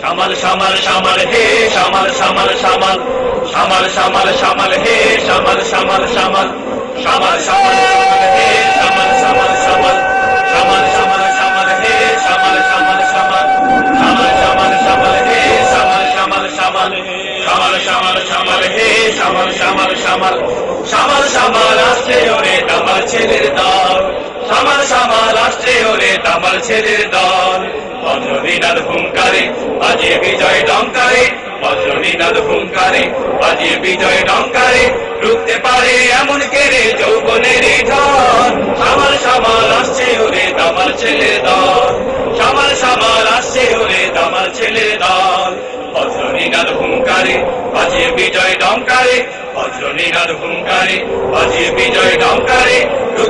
সামাল সামাল সামাল হে সামাল সামাল সামাল সামাল সামাল সামাল হে সামাল সামাল সামাল সামাল সামাল সামাল হে সামাল সামাল সামাল সামাল সামাল সামাল হে সামাল সামাল সামাল সামাল সামাল সামাল হে সামাল সামাল সামাল সামাল সামাল সামাল সামাল সামাল সামাল ওরে দামাল ছেলের দল। বজ্রনীনাদ হুঙ্কারে বাজিয়ে বিজয় ডঙ্কারে বজ্রনীনাদ হুঙ্কারে বাজিয়ে বিজয় ডঙ্কারে রুখতে পারে এমন কেড়ে যৌবনের ঢল সামাল সামাল আসছে ওরে দামাল ছেলের দল। সামাল সামাল আসছে ওরে দামাল ছেলের দল। বজ্রনীনাদ হুঙ্কারে বাজিয়ে বিজয় ডঙ্কারে বজ্রনীনাদ হুঙ্কারে বাজিয়ে বিজয় ডঙ্কারে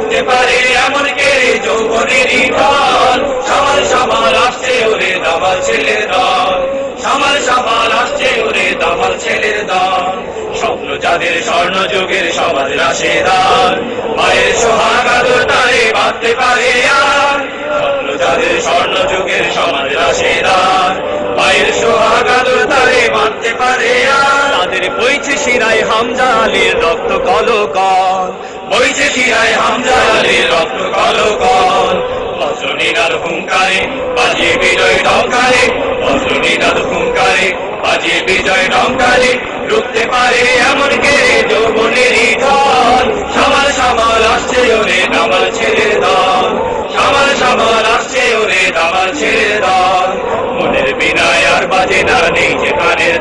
রুখতে পারে এমন কেড়ে যৌবনের ঢল সামাল সামাল আসছে ওরে দামাল ছেলের দল। সামাল সামাল আসছে ওরে দামাল ছেলের দল। স্বপ্ন যাদের, স্বর্ণ যুগের সমাজ রাশেদার মায়ের সোহাগাদর তারে বাঁধতে পারে আর। স্বপ্ন যাদের, স্বর্ণ যুগের সমাজ রাশেদার মায়ের সোহাগাদর তারে বাঁধতে পারে আর। তাদের বইছে শিরায় হামজা আলীর রক্ত কলকল। বইছে শিরায় হামজা আলীর রক্ত কলকল। বজ্রনীনার হুঙ্কারে বাজিয়ে বিজয় ডঙ্কারে বজ্রনীনার হুঙ্কারে বাজিয়ে বিজয় ডঙ্কারে রুখতে পারে এমন কে যৌবনের ঢল সামাল সামাল আসছে ওরে দামাল ছেলের দল। সামাল সামাল আসছে ওরে দামাল ছেলের দল। মনের বিনায় আর বাজে না নেই যে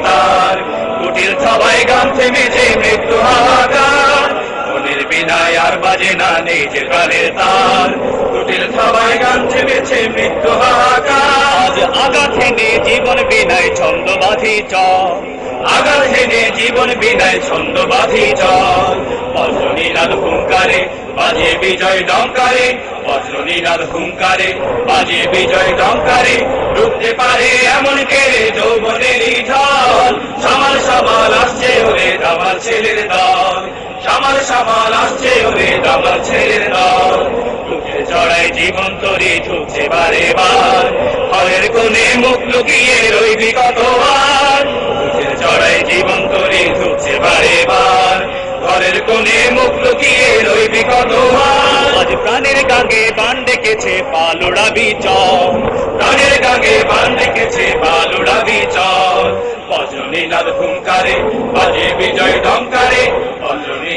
তার। কুটির সবাই গান থেমেছে মৃত্যু হাহাকার। বাজে না নেই যে কানের তার। কুটির সবাই গান থেমেছে মৃত্যু হাহাকার। আজ আঘাত হেনে জীবন বিনায় ছন্দ বাঁধি চল আঘাত হেনে জীবন বিনায় ছন্দ বাঁধি চল বজ্রনীনাদ হুঙ্কারে বাজে বিজয় ডঙ্কারে বজ্রনীনাদ হুঙ্কারে বাজে বিজয় ডঙ্কারে রুখতে পারে এমন কে যৌবনের ঢল সামাল চড়াই জীবন তরি ঝুঁকছে বারে বার। কোনে মুখ লুকিয়ে রইবি কতবার। চড়াই জীবন্তরে তরি ঝুঁকছে বারে বার। ঘরের কোণে মুখ লুকিয়ে রইবি কতবার। আজ প্রাণের গাগে বান ডেকেছে পালোড়া বিচল প্রাণের গাগে বান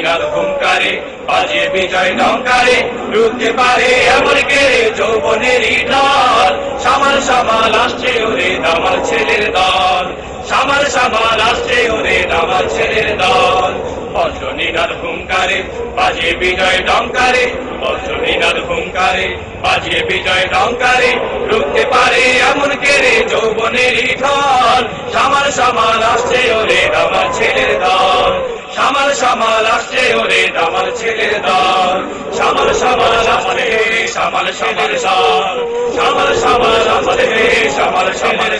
বজ্রনীনাদ ঘুমকারে বাজে বিজয় ডঙ্কারে রুখতে পারে এমন কে? যৌবনের দল সামাল সামাল আসছে ওরে দামাল ছেলের দল। সামাল সামাল আসছে, ওরে দামাল ছেলের দল। বজ্রনীনাদ হুঙ্কারে, বাজে বিজয় ডঙ্কারে বজ্রনীনাদ হুঙ্কারে, বাজে বিজয় ডঙ্কারে রুখতে পারে এমন কেড়ে যৌবনের ঢল। সামাল সামাল আসছে, ওরে দামাল ছেলের দল। সামাল সামাল আসছে, ওরে দামাল ছেলের দল। সামাল সামাল আসছে, সামাল দল। সামাল সামাল আসছে, সামাল সামাল